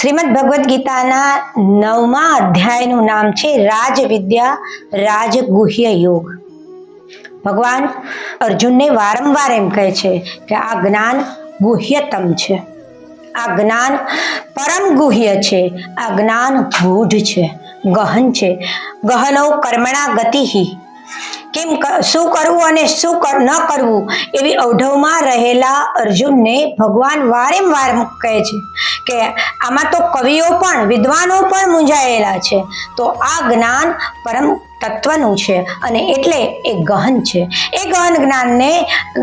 શ્રીમદ ભગવદ્ ગીતાના નવમા અધ્યાયનું નામ છે રાજવિદ્યા રાજગુહ્ય યોગ. ભગવાન અર્જુનને વારંવાર એમ કહે છે કે આ જ્ઞાન ગુહ્યતમ છે. આ જ્ઞાન પરમ ગુહ્ય છે. આ જ્ઞાન ગૂઢ છે, ગહન છે. ગહનો કર્મણા ગતિહિ. કેમ શું કરવું અને શું ન કરવું એવી અવઢવમાં રહેલા અર્જુનને ભગવાન વારંવાર કહે છે. કે આમાં તો કવિઓ પણ વિદ્વાનો પણ મૂંઝાયેલા છે. તો આ જ્ઞાન પરમ તત્વનું છે અને એટલે એ ગહન છે. એ ગહન જ્ઞાનને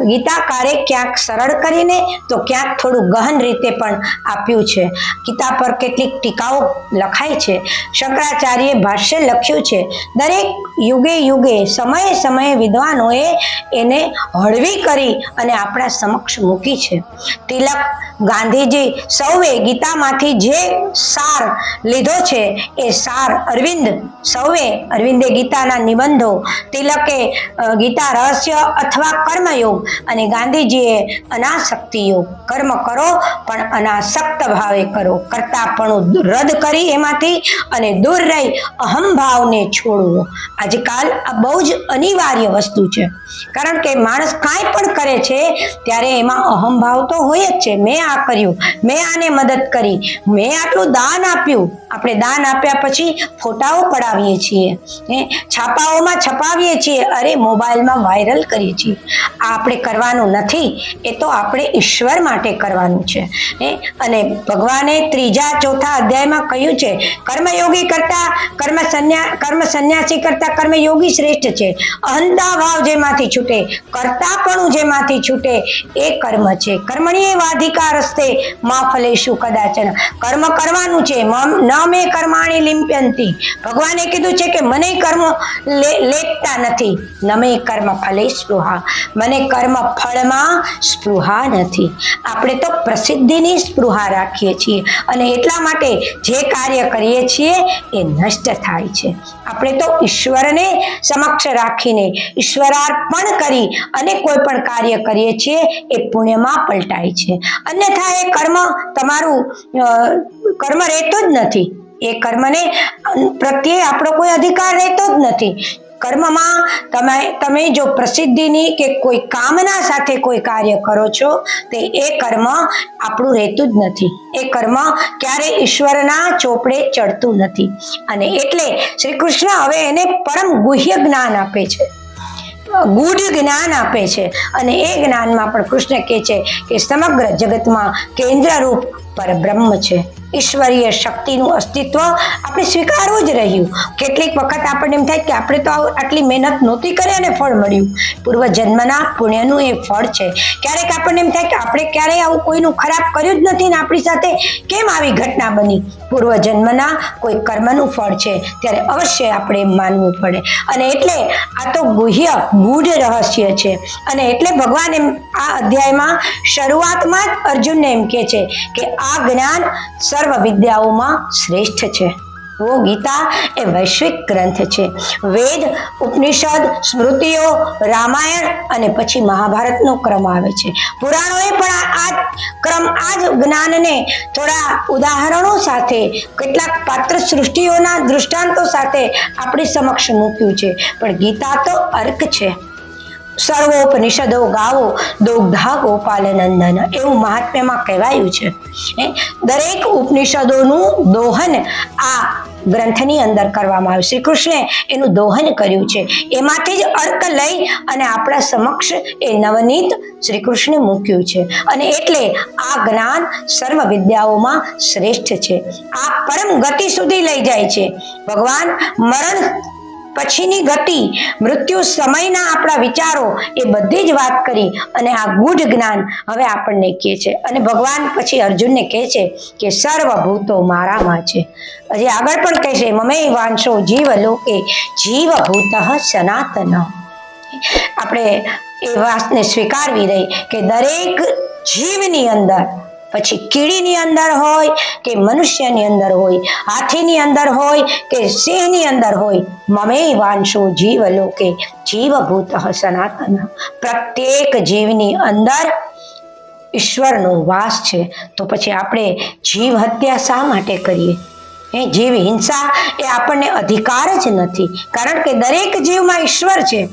ગીતાકારે ક્યાંક સરળ કરીને તો ક્યાંક થોડું ગહન રીતે પણ આપ્યું છે. ગીતા પર કેટલીક ટીકાઓ લખાય છે. શંકરાચાર્યે ભાષ્ય લખ્યું છે, દરેક યુગે યુગે, સમયે સમયે વિદ્વાનોએ એને હળવી કરી અને આપણા સમક્ષ મૂકી છે. તિલક ગાંધીજી સૌએ ગીતામાંથી જે સાર લીધો છે, એ સાર અરવિંદ, સૌએ અરવિંદે ગીતાના નિબંધો, તિલકે ગીતા રહસ્ય અથવા કર્મયોગ અને ગાંધીજીએ અનાસક્તિ યોગ. કર્મ કરો, પણ અનાસક્ત ભાવે કરો. કરતાપણું રદ કરી એમાંથી અને દૂર રહી અહમભાવને છોડવો. આજકાલ આ બહુ જ અનિવાર્ય વસ્તુ છે. કારણ કે માણસ કાંઈ પણ કરે છે, ત્યારે એમાં અહમભાવ તો હોય જ છે. મેં આ કર્યું, મેં આને મદદ કરી, મેં આટલું દાન આપ્યું આપણે દાન આપ્યા પછી ફોટાઓ પડાવીએ છીએ એ છાપાઓમાં છપાવીએ છીએ. અરે, મોબાઈલમાં વાયરલ કરીએ છીએ. આ આપણે કરવાનું નથી, એ તો આપણે ઈશ્વર માટે કરવાનું છે એ અને ભગવાને ત્રીજા, ચોથા અધ્યાયમાં કહ્યું છે, કર્મયોગી કરતા કર્મ સંન્યા, કર્મ સંન્યાસી કરતા કર્મયોગી શ્રેષ્ઠ છે. અહંતા ભાવ જેમાંથી છૂટે, કરતાપણું જેમાંથી છૂટે, એ કર્મ છે. કર્મણીય વાધિકા રસ્તે મા ફલેશું કદાચન. કર્મ કરવાનું છે. ન મેં કર્માણી લિંપ્યંતી. ભગવાને કીધું છે કે મને કર્મ લે- લેપતા નથી. નમે કર્મ ફલે સ્પૃહા. મને કર્મ ફળમાં સ્પૃહા નથી. આપણે તો પ્રસિદ્ધિની સ્પૃહા રાખીએ છીએ અને એટલા માટે જે કાર્ય કરીએ છીએ એ નષ્ટ થાય છે. આપણે તો ઈશ્વરને સમક્ષ રાખીને ઈશ્વરાર્પણ કરી અને કોઈ પણ કાર્ય કરીએ છીએ એ પુણ્યમાં પલટાય છે. અન્યથા એ કર્મ તમારું કર્મ રહેતો જ નથી. એ કર્મને પ્રત્યે આપણો કોઈ અધિકાર રહેતો જ નથી. કર્મમાં તમે તમે જો પ્રસિદ્ધિની કે કોઈ કામના સાથે કોઈ કાર્ય કરો છો, તે એ કર્મ આપણું રહેતું જ નથી. એ કર્મ ક્યારે ઈશ્વરના ચોપડે ચડતું નથી. અને એટલે શ્રી કૃષ્ણ હવે એને પરમ ગુહ્ય જ્ઞાન આપે છે. ગૂઢ જ્ઞાન આપે છે. અને એ જ્ઞાનમાં પણ કૃષ્ણ કહે છે કે સમગ્ર જગતમાં કેન્દ્રરૂપ પરબ્રહ્મ છે. ઈશ્વરીય શક્તિનું અસ્તિત્વ આપણે સ્વીકારવું જ રહ્યું. કેટલીક વખત આપણને એમ થાય કે આપણે તો આટલી મહેનત નહોતી કરી અને ફળ મળ્યું. પૂર્વ જન્મના પુણ્યનું એ ફળ છે. ક્યારેક આપણને એમ થાય કે આપણે ક્યારેય આવું કોઈનું ખરાબ કર્યું જ નથી ને આપણી સાથે કેમ આવી ઘટના બની? પૂર્વ જન્મના કોઈ કર્મનું ફળ છે. ત્યારે અવશ્ય આપણે માનવું પડે. અને એટલે આ તો ગુહ્ય ગૂઢ રહસ્ય છે. અને એટલે ભગવાન એમ આ અધ્યાયમાં શરૂઆતમાં જ અર્જુનને એમ કહે છે કે આ જ્ઞાન સર્વ વિદ્યાઓમાં શ્રેષ્ઠ છે. તો ગીતા એ વૈશ્વિક ગ્રંથ છે. વેદ, ઉપનિષદ, સ્મૃતિઓ, રામાયણ અને પછી મહાભારતનો ક્રમ આવે છે. પુરાણોએ પણ આ ક્રમ, આ જ જ્ઞાનને થોડા ઉદાહરણો સાથે, કેટલાક પાત્ર સૃષ્ટિઓના દૃષ્ટાંતો સાથે આપણી સમક્ષ મૂક્યું છે. પણ ગીતા તો અર્ક છે. સર્વોપનિષદો ગાવો દુગ્ધા ગોપાલ નંદન એવું મહાત્મ્યમાં કહેવાયું છે. દરેક ઉપનિષદોનું દોહન આ ગ્રંથની અંદર કરવામાં આવ્યું. શ્રી કૃષ્ણે એનું દોહન કર્યું છે. એમાંથી જ અર્ક લઈ અને આપણા સમક્ષ એ નવનીત શ્રી કૃષ્ણે મૂક્યું છે. અને એટલે આ જ્ઞાન સર્વ વિદ્યાઓમાં શ્રેષ્ઠ છે. આ પરમ ગતિ સુધી લઈ જાય છે. ભગવાન મરણ પછીની ગતિ, મૃત્યુ સમયના આપણા વિચારો એ બધી જ વાત કરી અને આ ગૂઢ જ્ઞાન હવે આપણને કહે છે. અને ભગવાન પછી અર્જુનને કહે છે કે સર્વભૂતો મારામાં છે. હજી આગળ પણ કહે છે, મમે વાંચો જીવ લોકે જીવભૂત સનાતન. આપણે એ વાતને સ્વીકારવી રહી કે દરેક જીવની અંદર પછી કીડીની અંદર હોય કે મનુષ્યની અંદર હોય હાથીની અંદર હોય કે સિંહની અંદર હોય મમે વાંશો જીવ લોકે જીવભૂત સનાતન. પ્રત્યેક જીવની અંદર ઈશ્વરનો વાસ છે. તો પછી આપણે જીવ હત્યા શા માટે કરીએ? એ જીવ હિંસા એ આપણને અધિકાર જ નથી. કારણ કે દરેક જીવમાં ઈશ્વર છે.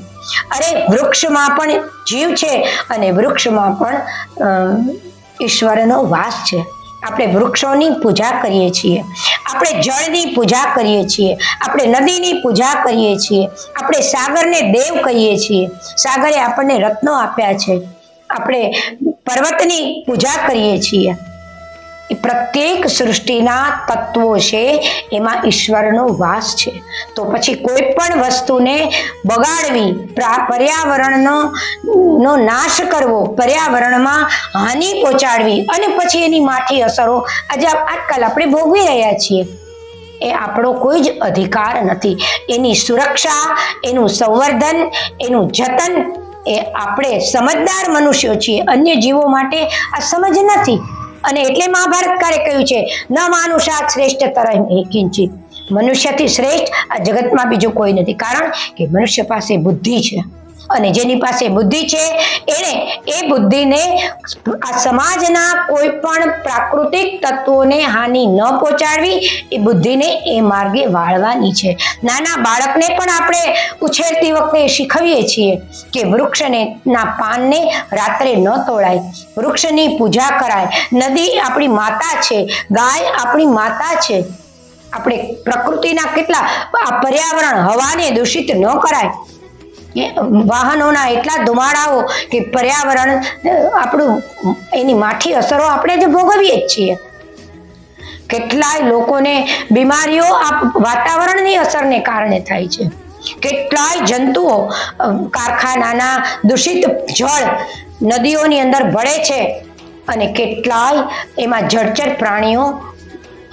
અરે વૃક્ષમાં પણ જીવ છે અને વૃક્ષમાં પણ અ, ઈશ્વરનો વાસ છે. આપણે વૃક્ષોની પૂજા કરીએ છીએ. આપણે જળની પૂજા કરીએ છીએ. આપણે નદીની પૂજા કરીએ છીએ. આપણે સાગરને દેવ કહીએ છીએ. સાગરે આપણને રત્નો આપ્યા છે. આપણે પર્વતની પૂજા કરીએ છીએ. પ્રત્યેક સૃષ્ટિના તત્વો છે, એમાં ઈશ્વરનો વાસ છે. તો પછી કોઈ પણ વસ્તુને બગાડવી પર્યાવરણનો, નો નાશ કરવો, પર્યાવરણમાં હાનિ પહોંચાડવી અને પછી એની માઠી અસરો, આજે આજકાલ આપણે ભોગવી રહ્યા છીએ. એ આપણો કોઈ જ અધિકાર નથી. એની સુરક્ષા, એનું સંવર્ધન, એનું જતન એ આપણે સમજદાર મનુષ્યો છીએ. અન્ય જીવો માટે આ સમજ નથી. અને એટલે મહાભારતકારે કહ્યું છે, ન માનુષાત શ્રેષ્ઠ તરહ કિંચિત. મનુષ્યથી શ્રેષ્ઠ આ જગતમાં બીજું કોઈ નથી. કારણ કે મનુષ્ય પાસે બુદ્ધિ છે. અને જેની પાસે બુદ્ધિ છે એને એ બુદ્ધિને આ સમાજના કોઈ પણ પ્રાકૃતિક તત્વોને હાનિ ન પહોંચાડવી, એ બુદ્ધિને એ માર્ગે વાળવાની છે. નાના બાળકને પણ આપણે ઉછેરતી વખતે શીખવીએ છીએ કે વૃક્ષને, ના પાનને રાત્રે ન તોડાય, વૃક્ષની પૂજા કરાય. નદી આપણી માતા છે, ગાય આપણી માતા છે. આપણે પ્રકૃતિના કેટલા આ પર્યાવરણ હવાને દૂષિત ન કરાય. વાહનોના એટલા ધુમાડાઓ કે પર્યાવરણ આપણું, એની માઠી અસરો આપણે જ ભોગવીએ જ છીએ. કેટલાય લોકોને બીમારીઓ આ વાતાવરણની અસરને કારણે થાય છે. કેટલાય જંતુઓ કારખાનાના દૂષિત જળ નદીઓની અંદર ભળે છે અને કેટલાય એમાં જળચર પ્રાણીઓ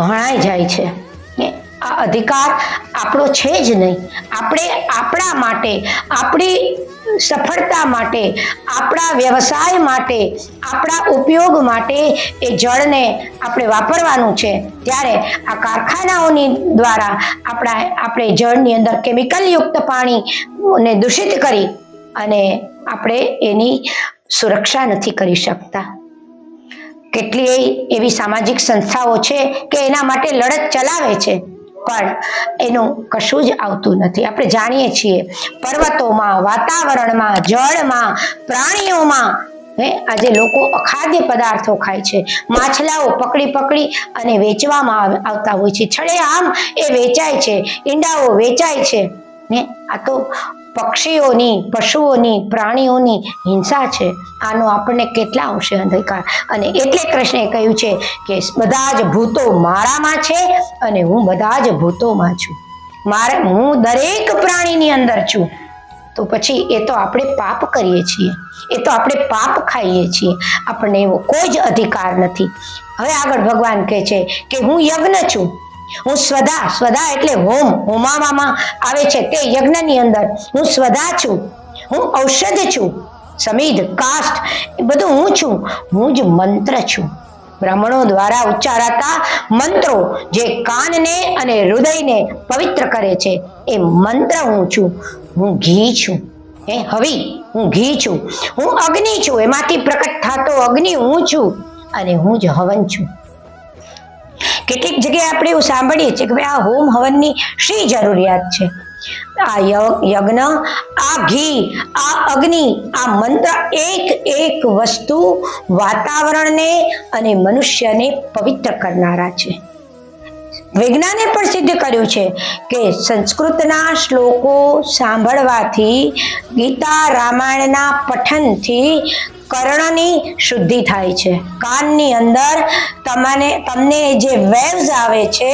હણાઈ જાય છે. આ અધિકાર આપણો છે જ નહીં. આપણે આપણા માટે, આપણી સફળતા માટે, આપણા વ્યવસાય માટે, આપણા ઉપયોગ માટે એ જળને આપણે વાપરવાનું છે. ત્યારે આ કારખાનાઓની દ્વારા આપણા, આપણે જળની અંદર કેમિકલયુક્ત પાણીને દૂષિત કરી અને આપણે એની સુરક્ષા નથી કરી શકતા. કેટલીય એવી સામાજિક સંસ્થાઓ છે કે એના માટે લડત ચલાવે છે. પણ એનું કશું જ આવતું નથી. આપણે જાણીએ છીએ પર્વતોમાં, વાતાવરણમાં, જળમાં, પ્રાણીઓમાં, હે, આજે લોકો અખાદ્ય પદાર્થો ખાય છે. માછલાઓ પકડી પકડી અને વેચવામાં આવતા હોય છે. છળે આમ એ વેચાય છે, ઈંડાઓ વેચાય છે. ને આ તો પક્ષીઓની, પશુઓની, પ્રાણીઓની હિંસા છે. આનો આપણને કેટલા અંશે અધિકાર? અને એટલે કૃષ્ણે કહ્યું છે કે બધા જ ભૂતો મારામાં છે અને હું બધા જ ભૂતોમાં છું. મારે, હું દરેક પ્રાણીની અંદર છું. તો પછી એ તો આપણે પાપ કરીએ છીએ. એ તો આપણે પાપ ખાઈએ છીએ. આપણને એવો કોઈ જ અધિકાર નથી. હવે આગળ ભગવાન કહે છે કે હું યજ્ઞ છું. હું સ્વધા સ્વધા એટલે હોમ. હોમાવામાં આવે છે તે યજ્ઞની અંદર. હું સ્વધા છું. હું ઔષધ છું. સમિધ કાષ્ટ એ બધું હું છું. હું જ મંત્ર છું. બ્રાહ્મણો દ્વારા ઉચ્ચારાતા મંત્રો જે કાનને અને હૃદયને પવિત્ર કરે છે, એ મંત્ર હું છું. હું ઘી છું. હે, હવી, હું ઘી છું. હું અગ્નિ છું. એમાંથી પ્રકટ થતો અગ્નિ હું છું અને હું જ હવન છું. કેટલીક જગ્યાએ આપણે એવું સાંભળીએ છીએ કે ભાઈ આ હોમ હવનની શી જરૂરિયાત છે? આ યજ્ઞ, આ ઘી, આ અગ્નિ, આ મંત્ર, એક એક વસ્તુ વાતાવરણને અને મનુષ્યને પવિત્ર કરનારા છે. વિજ્ઞાને પણ સિદ્ધ કર્યું છે કે સંસ્કૃતના શ્લોકો સાંભળવાથી ગીતા રામાયણના પઠનથી કર્ણની શુદ્ધિ થાય છે. કાનની અંદર તમને તમને જે વેવ્સ આવે છે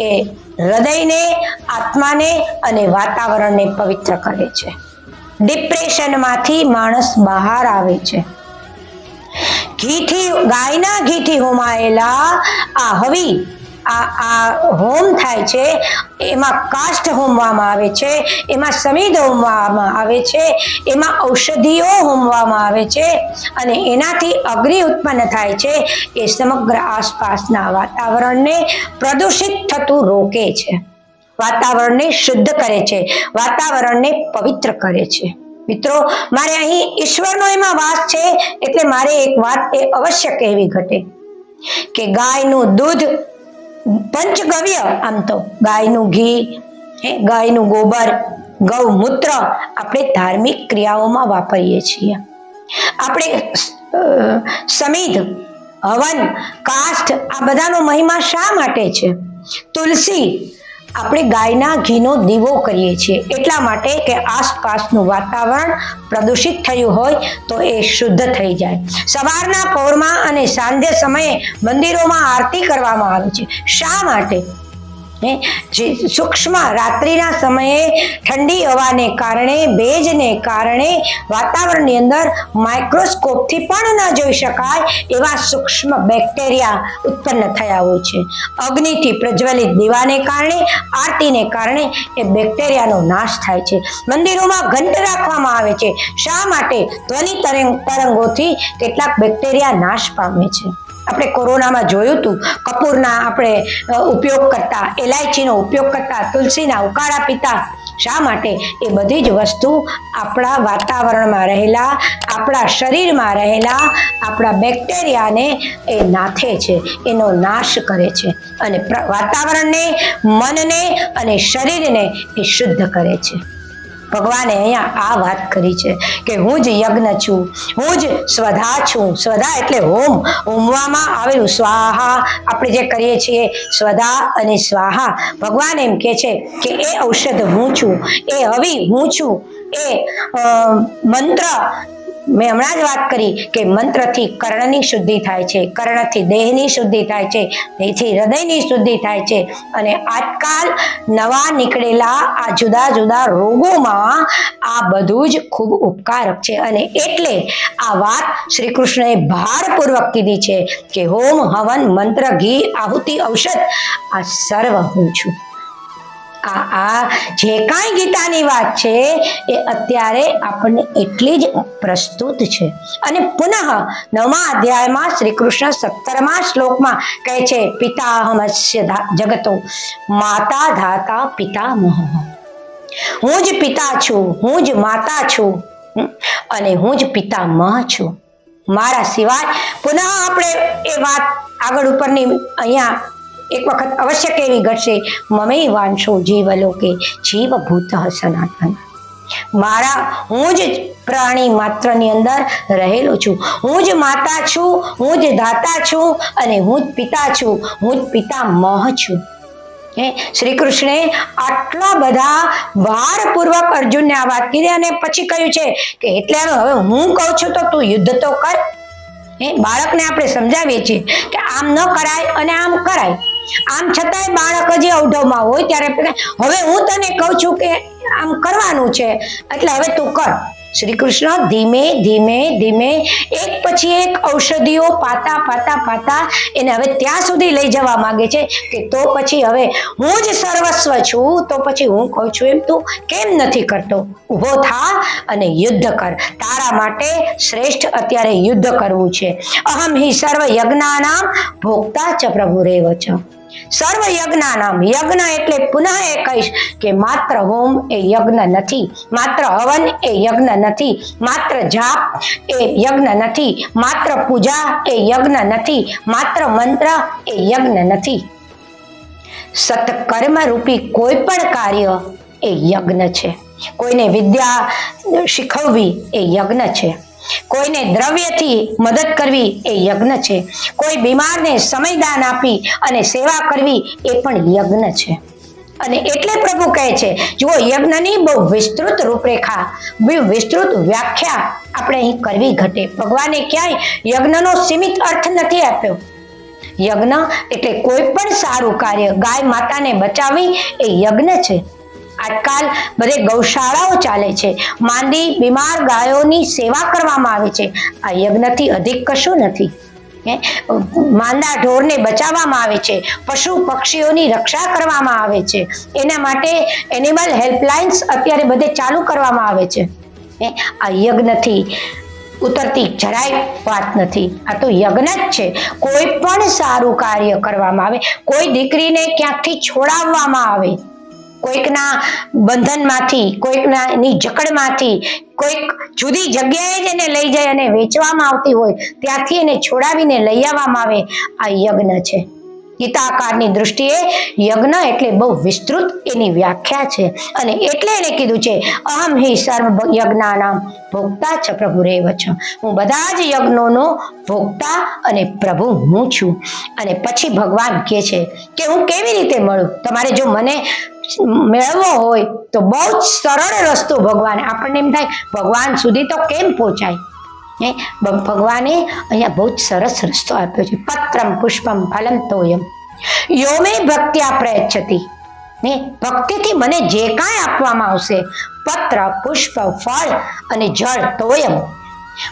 એ હૃદયને, આત્માને અને વાતાવરણને પવિત્ર કરે છે. ડિપ્રેશનમાંથી માણસ બહાર આવે છે. ઘીથી, ગાયના ઘીથી હોમાયેલા આ હવી આ આ હોમ થાય છે, એમાં કાષ્ટ હોમવામાં આવે છે, એમાં સમિધ હોમવામાં આવે છે, એમાં ઔષધિઓ હોમવામાં આવે છે, અને એનાથી અગ્નિ ઉત્પન્ન થાય છે, એ સમગ્ર આસપાસના વાતાવરણને પ્રદૂષિત થતું રોકે છે. વાતાવરણને શુદ્ધ કરે છે, વાતાવરણને પવિત્ર કરે છે. મિત્રો, મારે અહીં ઈશ્વરનો એમાં વાસ છે, એટલે મારે એક વાત એ અવશ્ય કહેવી ઘટે, કે ગાયનું દૂધ પંચગવ્ય આમ તો ગાયનું ઘી હે, ગાયનું ગોબર ગૌમૂત્ર આપણે ધાર્મિક ક્રિયાઓમાં વાપરીએ છીએ. આપણે સમિધ હવન કાષ્ઠ આ બધાનો મહિમા શા માટે છે? તુલસી આપણે ગાયના ઘીનો દીવો કરીએ છીએ. એટલા માટે કે આસપાસનું વાતાવરણ પ્રદૂષિત થયું હોય તો એ શુદ્ધ થઈ જાય. સવારના પહોરમાં અને સાંજે સમયે મંદિરોમાં આરતી કરવામાં આવે છે. શા માટે? સૂક્ષ્મ રાત્રિના સમયે ઠંડી હવાને કારણે, ભેજને કારણે વાતાવરણની અંદર માઇક્રોસ્કોપથી પણ ન જોઈ શકાય એવા સૂક્ષ્મ બેક્ટેરિયા ઉત્પન્ન થયા હોય છે. અગ્નિથી પ્રજ્વલિત દીવાને કારણે, આરતીને કારણે એ બેક્ટેરિયાનો નાશ થાય છે. મંદિરોમાં ઘંટ રાખવામાં આવે છે. શા માટે ધ્વનિ તરંગ તરંગોથી કેટલાક બેક્ટેરિયા નાશ પામે છે? આપણે કોરોનામાં જોયું હતું કપૂરના આપણે ઉપયોગ કરતા એલાયચીનો ઉપયોગ કરતા તુલસીના ઉકાળા પીતા, શા માટે? એ બધી જ વસ્તુ આપણા વાતાવરણમાં રહેલા, આપણા શરીરમાં રહેલા, આપણા બેક્ટેરિયાને એ નાથે છે, એનો નાશ કરે છે અને વાતાવરણને, મનને અને શરીરને એ શુદ્ધ કરે છે. ભગવાને અહીંયા આ વાત કરી છે કે હું જ યજ્ઞ છું, હું જ સ્વધા છું. સ્વધા એટલે હોમ. હોમવામાં આવેલું સ્વાહા આપણે જે કરીએ છીએ, સ્વધા અને સ્વાહા. ભગવાન એમ કે છે કે એ ઔષધ હું છું, એ હવી હું છું, એ મંત્ર મેં હમણાં જ વાત કરી કે મંત્રથી કર્ણની શુદ્ધિ થાય છે, કર્ણથી દેહની શુદ્ધિ થાય છે, દેહથી હૃદયની શુદ્ધિ થાય છે અને આજકાલ નવા નીકળેલા આ જુદા જુદા રોગોમાં આ બધું જ ખૂબ ઉપકારક છે અને એટલે આ વાત શ્રી કૃષ્ણએ ભારપૂર્વક કીધી છે કે હોમ હવન મંત્ર ઘી આહુતિ ઔષધ આ સર્વ હું છું. આ આ જે કાંઈ ગીતાની વાત છે, એ અત્યારે આપણને એટલી જ પ્રસ્તુત છે. અને પુનઃ નવમા અધ્યાયમાં શ્રી કૃષ્ણ સત્તરમા શ્લોકમાં કહે છે, પિતાહમસ્ય ધા- જગતો, માતા ધાતા પિતામહ. હું જ પિતા છું, હું જ માતા છું અને હું જ પિતામહ છું. મારા સિવાય પુનઃ આપણે એ વાત આગળ ઉપરની અહીંયા એક વખત અવશ્ય કેવી ઘટશે? મમે વાંશો જીવલોકે, જીવભૂત સનાતન. મારા, હું જ પ્રાણી માત્રની અંદર રહેલો છું. હું જ માતા છું, હું જ દાતા છું અને હું જ પિતા છું. હું જ પિતા મહ છું. હે શ્રી કૃષ્ણે આટલા બધા ભારપૂર્વક અર્જુનને આ વાત કીધી અને પછી કહ્યું છે કે એટલે હવે હું કહું છું તો તું યુદ્ધ તો કર. હે, બાળકને આપણે સમજાવીએ છીએ કે આમ ન કરાય અને આમ કરાય. આમ છતાંય બાળક હજી અવઢવમાં હોય ત્યારે હવે હું તને કહું છું કે આમ કરવાનું છે. એટલે હવે તું કર. શ્રી કૃષ્ણ ધીમે ધીમે ધીમે એક પછી એક ઔષધિઓ પાતા પાતા પાતા એને હવે ત્યાં સુધી લઈ જવા માંગે છે કે તો પછી હવે હું જ સર્વસ્વ છું, તો પછી હું કહું છું એમ તું કેમ નથી કરતો? ઊભો થા અને યુદ્ધ કર. તારા માટે શ્રેષ્ઠ અત્યારે યુદ્ધ કરવું છે. અહમ હિ સર્વ યજ્ઞાનામ ભોગતા ચ પ્રભુ રેવ સર્વ યજ્ઞાનામ. યજ્ઞ એટલે પુનઃ એ કહીશ કે માત્ર હોમ એ યજ્ઞ નથી, માત્ર હવન એ યજ્ઞ નથી, માત્ર જાપ એ યજ્ઞ નથી, માત્ર પૂજા એ યજ્ઞ નથી, માત્ર મંત્ર એ યજ્ઞ નથી. સત્કર્મ રૂપી કોઈ પણ કાર્ય એ યજ્ઞ છે. કોઈને વિદ્યા શીખવવી એ યજ્ઞ છે. કોઈને દ્રવ્યથી મદદ કરવી એ યજ્ઞ છે. કોઈ બીમારને સમયદાન આપી અને સેવા કરવી એ પણ યજ્ઞ છે. અને એટલે પ્રભુ કહે છે, જુઓ, યજ્ઞની બહુ વિસ્તૃત રૂપરેખા વિસ્તૃત વ્યાખ્યા આપણે અહીં કરવી ઘટે. ભગવાને ક્યાંય યજ્ઞનો સીમિત અર્થ નથી આપ્યો. યજ્ઞ એટલે કોઈ પણ સારું કાર્ય ગાય માતાને બચાવી એ યજ્ઞ છે. આજકાલ બધે ગૌશાળાઓ ચાલે છે. માંદી, બીમાર ગાયોની સેવા કરવામાં આવે છે. આ યજ્ઞથી અધિક કશું નથી? માંદા ઢોરને બચાવવામાં આવે છે. પશુ પક્ષીઓની રક્ષા કરવામાં આવે છે. એના માટે એનિમલ હેલ્પલાઇન્સ અત્યારે બધે ચાલુ કરવામાં આવે છે? આ યજ્ઞથી ઉતરતી જરાય વાત નથી. આ તો યજ્ઞ જ છે. કોઈ પણ સારું કાર્ય કરવામાં આવે. કોઈ દીકરીને ક્યાંકથી છોડાવવામાં આવે. કોઈકના બંધનમાંથી કોઈકના એની જકડમાંથી, કોઈક જુદી જગ્યાએ જ એને લઈ જાય અને વેચવામાં આવતી હોય, ત્યાંથી એને છોડાવીને લઈ આવવામાં આવે. આ યજ્ઞ છે. ગીતાકારની દૃષ્ટિએ યજ્ઞ એટલે બહુ વિસ્તૃત એની વ્યાખ્યા છે. અને એટલે એને કીધું છે, અહમ હિ સર્વ યજ્ઞાનામ ભોગતા છ પ્રભુ રેવ છ. હું બધા જ યજ્ઞોનો ભોગતા અને પ્રભુ હું છું. અને પછી ભગવાન કહે છે કે હું કેવી રીતે મળું? તમારે જો મને મેળવવો હોય તો બહુ જ સરળ રસ્તો ભગવાન. આપણને એમ થાય, ભગવાન સુધી તો કેમ પહોંચાય? હે? ભગવાને અહીંયા બહુ જ સરસ રસ્તો આપ્યો છે. પત્રમ પુષ્પમ ફલમ તોયમ. યોમે ભક્ત્યા પ્રયચ્છતિ. ને ભક્તિથી મને જે કાંઈ આપવામાં આવશે, પત્ર, પુષ્પ, ફળ અને જળ તોયમ.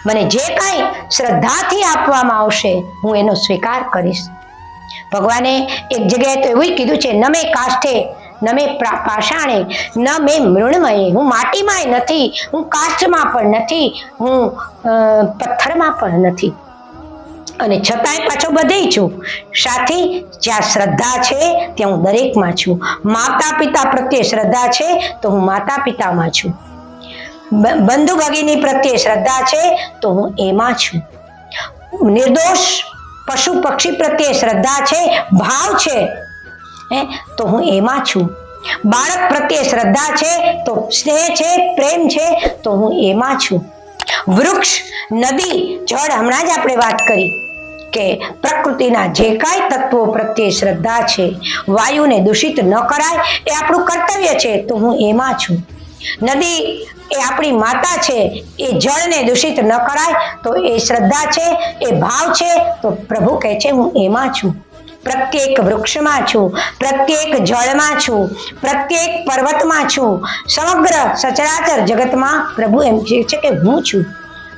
મને જે કાંઈ શ્રદ્ધાથી આપવામાં આવશે, હું એનો સ્વીકાર કરીશ. ભગવાને એક જગ્યાએ તો એવું કીધું છે, નમે કાષ્ઠે ન મેં પાષાણે, ન મેં મૃણમયે. હું માટીમાંય નથી, હું કાષ્ઠમાં પણ નથી, હું પથ્થરમાં પણ નથી. અને છતાંય પાછો બધે છું. સાથે, જ્યાં શ્રદ્ધા છે, ત્યાં હું દરેકમાં છું. માતા પિતા પ્રત્યે શ્રદ્ધા છે, તો હું માતા પિતામાં છું. બંધુ ભગીની પ્રત્યે શ્રદ્ધા છે, તો હું એમાં છું. નિર્દોષ પશુ પક્ષી પ્રત્યે શ્રદ્ધા છે, ભાવ છે હે, તો હું એમાં છું. બાળક પ્રત્યે શ્રદ્ધા છે, તો સ્નેહ છે, પ્રેમ છે, તો હું એમાં છું. વૃક્ષ, નદી, જળ, હમણાં જ આપણે વાત કરી કે પ્રકૃતિના જે કાંઈ તત્વો પ્રત્યે શ્રદ્ધા છે, વાયુને દૂષિત ન કરાય, એ આપણું કર્તવ્ય છે, તો હું એમાં છું. નદી એ આપણી માતા છે, એ જળને દૂષિત ન કરાય, તો એ શ્રદ્ધા છે, એ ભાવ છે, તો પ્રભુ કહે છે, હું એમાં છું. પ્રત્યેક વૃક્ષમાં છું, પ્રત્યેક જળમાં છું, પ્રત્યેક પર્વતમાં છું. સમગ્ર સચરાચર જગતમાં પ્રભુ એમ કહે છે કે હું છું.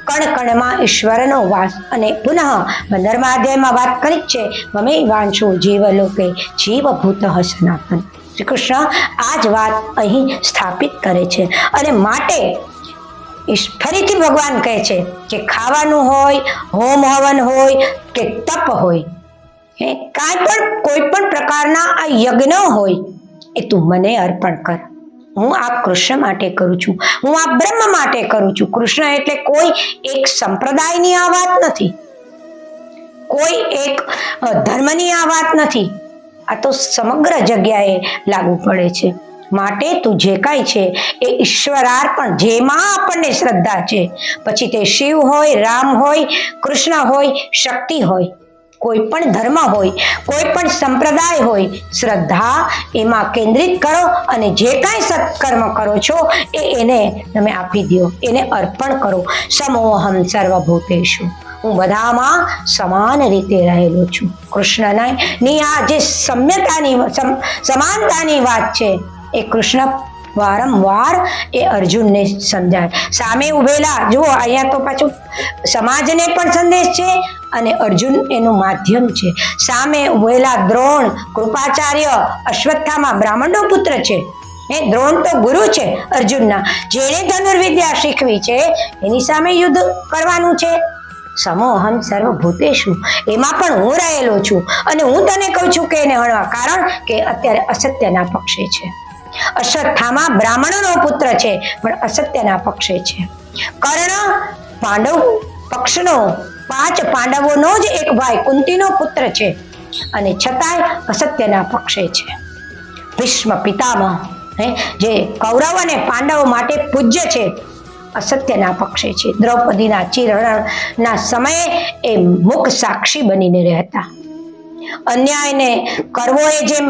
કણ કણમાં ઈશ્વરનો વાસ અને પુનઃ પંદરમા અધ્યાયમાં વાત કરી જ છે. મમે વાંચો જીવલોકે, જીવભૂત સનાતન. શ્રી કૃષ્ણ આ જ વાત અહીં સ્થાપિત કરે છે અને માટે ફરીથી ભગવાન કહે છે કે ખાવાનું હોય, હોમ હવન હોય કે તપ હોય. હે, કાંઈ પણ, કોઈ પણ પ્રકારના આ યજ્ઞ હોય, એ તું મને અર્પણ કર. હું આ કૃષ્ણ માટે કરું છું. હું આ બ્રહ્મ માટે કરું છું. કૃષ્ણ એટલે કોઈ એક સંપ્રદાયની આ વાત નથી. કોઈ એક ધર્મની આ વાત નથી. આ તો સમગ્ર જગ્યાએ લાગુ પડે છે. માટે તું જે કાંઈ છે, એ ઈશ્વરાર્પણ, જેમાં આપણને શ્રદ્ધા છે. પછી તે શિવ હોય, રામ હોય, કૃષ્ણ હોય, શક્તિ હોય. કોઈ પણ ધર્મ હોય કોઈ પણ સંપ્રદાય હોય, શ્રદ્ધા એમાં કેન્દ્રિત કરો અને જે કાંઈ સત્કર્મ કરો છો એ એને તમે આપી દો, એને અર્પણ કરો. સમોહમ સર્વભૂતેશુ હું બધામાં સમાન રીતે રહેલો છું. કૃષ્ણના ની આ જે સમ્યતાની, સમ- સમાનતાની વાત છે, એ કૃષ્ણ વારંવાર એ અર્જુનને સમજાય સામે ઉભેલા, જુઓ, અહીંયા તો પાછું સમાજને પણ સંદેશ છે અને અર્જુન એનું માધ્યમ છે. સામે ઉભેલા દ્રોણ, કૃપાચાર્ય, અશ્વત્થામાં બ્રાહ્મણનો પુત્ર છે. એ દ્રોણ તો ગુરુ છે અર્જુનના. જેણે ધનુર્વિદ્યા શીખવી છે, એની સામે યુદ્ધ કરવાનું છે. સમોહમ સર્વભૂતેશુ, એમાં પણ હું રહેલો છું. અને હું તને કહું છું કે એને હણવા, કારણ કે અત્યારે અસત્યના પક્ષે છે. અશ્વત્થામાં બ્રાહ્મણનો પુત્ર છે, પણ અસત્યના પક્ષે છે. કર્ણ, પાંડવ પક્ષનો પાંચ પાંડવોનો જ એક ભાઈ કુંતીનો પુત્ર છે. અને છતાંય અસત્યના પક્ષે છે. ભીષ્મ પિતામહ જે કૌરવ અને પાંડવો માટે પૂજ્ય છે, અસત્યના પક્ષે છે. દ્રૌપદીના ચિરહરણના સમયે એ મુખ સાક્ષી બનીને રહેતા. અન્યાયને કરવો એ જેમ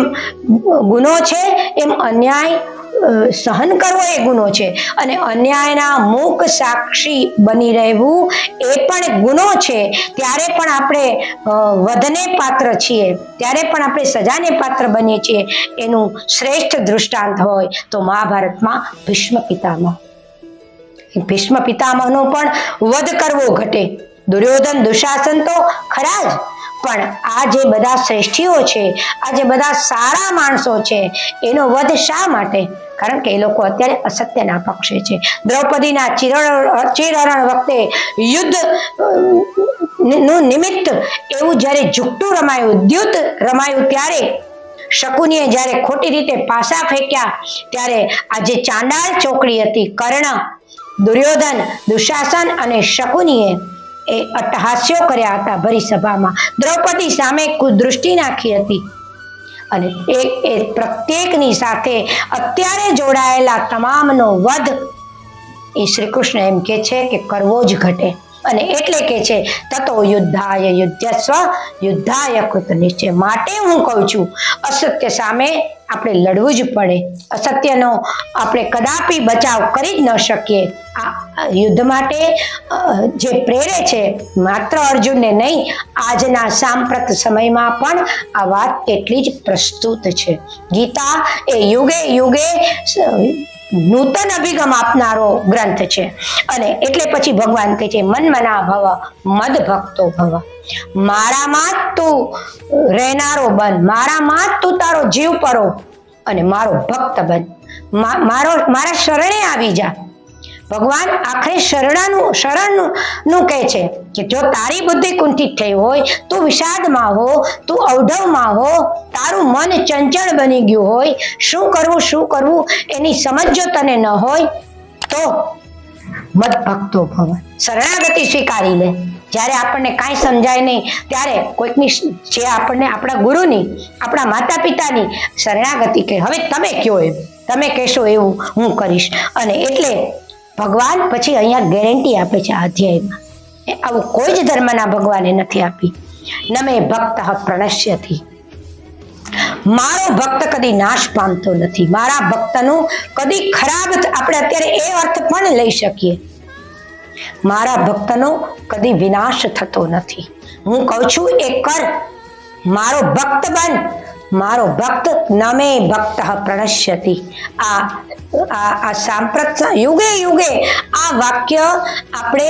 ગુનો છે, એમ અન્યાય સહન કરવો એ ગુનો છે. અને અન્યાયના મૂક સાક્ષી બની રહેવું એ પણ ગુનો છે. ત્યારે પણ આપણે વધને પાત્ર છીએ. ત્યારે પણ આપણે સજાને પાત્ર બનીએ છીએ. એનું શ્રેષ્ઠ દૃષ્ટાંત હોય તો મહાભારતમાં ભીષ્મ પિતામહ. ભીષ્મ પિતામહનો પણ વધ કરવો ઘટે. દુર્યોધન દુશાસન તો ખરા જ પણ આ જે બધા શ્રેષ્ઠીઓ છે, આ જે બધા સારા માણસો છે, એનો વધ શા માટે? કારણ કે એ લોકો અત્યારે અસત્યના પક્ષે છે. દ્રૌપદીના ચિરણ, ચિરહરણ વખતે યુદ્ધનું નિમિત્ત એવું જ્યારે ઝૂકટું રમાયું, દ્યુત રમાયું ત્યારે શકુનીએ જ્યારે ખોટી રીતે પાસા ફેંક્યા, ત્યારે આ જે ચાંડાળ ચોકડી હતી કર્ણ, દુર્યોધન, દુશાસન અને શકુનીએ એ અટહાસ્યો કર્યા હતા ભરી સભામાં. દ્રૌપદી સામે કુદૃષ્ટિ નાખી હતી. અને એ એ પ્રત્યેકની સાથે અત્યારે જોડાયેલા તમામનો વધ એ શ્રી કૃષ્ણ એમ કે છે કે કરવો જ ઘટે. અને એટલે કે છે, તતો યુદ્ધાય યુદ્ધસ્વ, યુદ્ધાય કૃત નિશ્ચય. માટે હું કહું છું, અસત્ય સામે આપણે લડવું જ પડે. અસત્યનો આપણે કદાપી બચાવ કરી જ ન શકીએ. આ યુદ્ધ માટે જે પ્રેરે છે, માત્ર અર્જુનને નહીં, આજના સાંપ્રત સમયમાં પણ આ વાત એટલી જ પ્રસ્તુત છે. ગીતા એ યુગે યુગે નૂતન અભિગમ આપનારો ગ્રંથ છે. અને એટલે પછી ભગવાન કહે છે, મન મના ભવ, મદ ભક્તો ભવ. મારામાં તું રહેનારો બન, મારામાં તું તારો જીવ પરો અને મારો ભક્ત બન. મારો, મારા શરણે આવી જા. ભગવાન આખરે શરણાનું, શરણનું કહે છે કે જો તારી બુદ્ધિ કુંઠિત થઈ હોય, તું વિષાદમાં હો, તું અવઢવમાં હો, તારું મન ચંચળ બની ગયું હોય, શું કરવું શું કરવું એની સમજ જો તને ન હોય, તો મત ભક્તો ભવ. શરણાગતિ સ્વીકારી લે. જ્યારે આપણને કાંઈ સમજાય નહીં, ત્યારે કોઈકની જે આપણને આપણા ગુરુની, આપણા માતા પિતાની શરણાગતિ કહે. હવે તમે કયો એમ? તમે કહેશો એવું હું કરીશ. અને એટલે ભગવાન પછી અહીંયા ગેરંટી આપે છે આ અધ્યાયમાં. એ આવું કોઈ જ ધર્મના ભગવાને નથી આપી. નમે ભક્ત પ્રણશ્યથી. મારો ભક્ત કદી નાશ પામતો નથી. મારા ભક્તનું કદી ખરાબ આપણે અત્યારે એ અર્થ પણ લઈ શકીએ. મારા ભક્તનો કદી વિનાશ થતો નથી. હું કહું છું, એ કર. મારો ભક્ત બન. મારો ભક્ત નમે ભક્ત પ્રણશ્યતિ. આ આ સાંપ્રત યુગે યુગે આ વાક્ય આપણે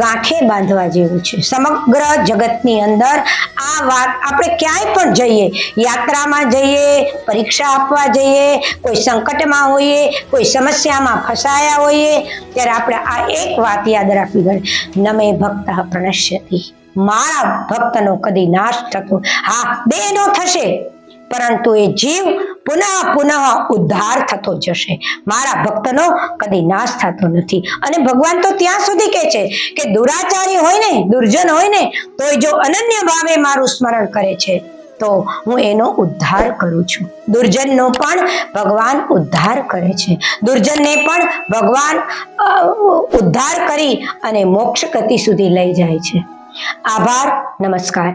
ગાંઠે બાંધવા જેવું છે. સમગ્ર જગતની અંદર આ વાત આપણે ક્યાંય પણ જઈએ, યાત્રામાં જઈએ, પરીક્ષા આપવા જઈએ, કોઈ સંકટમાં હોઈએ, કોઈ સમસ્યામાં ફસાયા હોઈએ, ત્યારે આપણે આ એક વાત યાદ રાખવી પડે. નમે ભક્ત પ્રણશ્યતિ. મારા ભક્તનો કદી નાશ થતો, હા દેહનો થશે. પરંતુ એ જીવ પુનઃ પુનઃ ઉદ્ધાર થતો જશે. મારા ભક્તનો કદી નાશ થતો નથી. અને ભગવાન તો ત્યાં સુધી કહે છે કે દુરાચારી હોય ને, દુર્જન હોય ને તો જો અનન્ય ભાવે મારું સ્મરણ કરે છે, તો હું એનો ઉદ્ધાર કરું છું. દુર્જનનો પણ ભગવાન ઉદ્ધાર કરે છે. દુર્જનને પણ ભગવાન ઉદ્ધાર કરી અને મોક્ષ ગતિ સુધી લઈ જાય છે. આભાર, નમસ્કાર.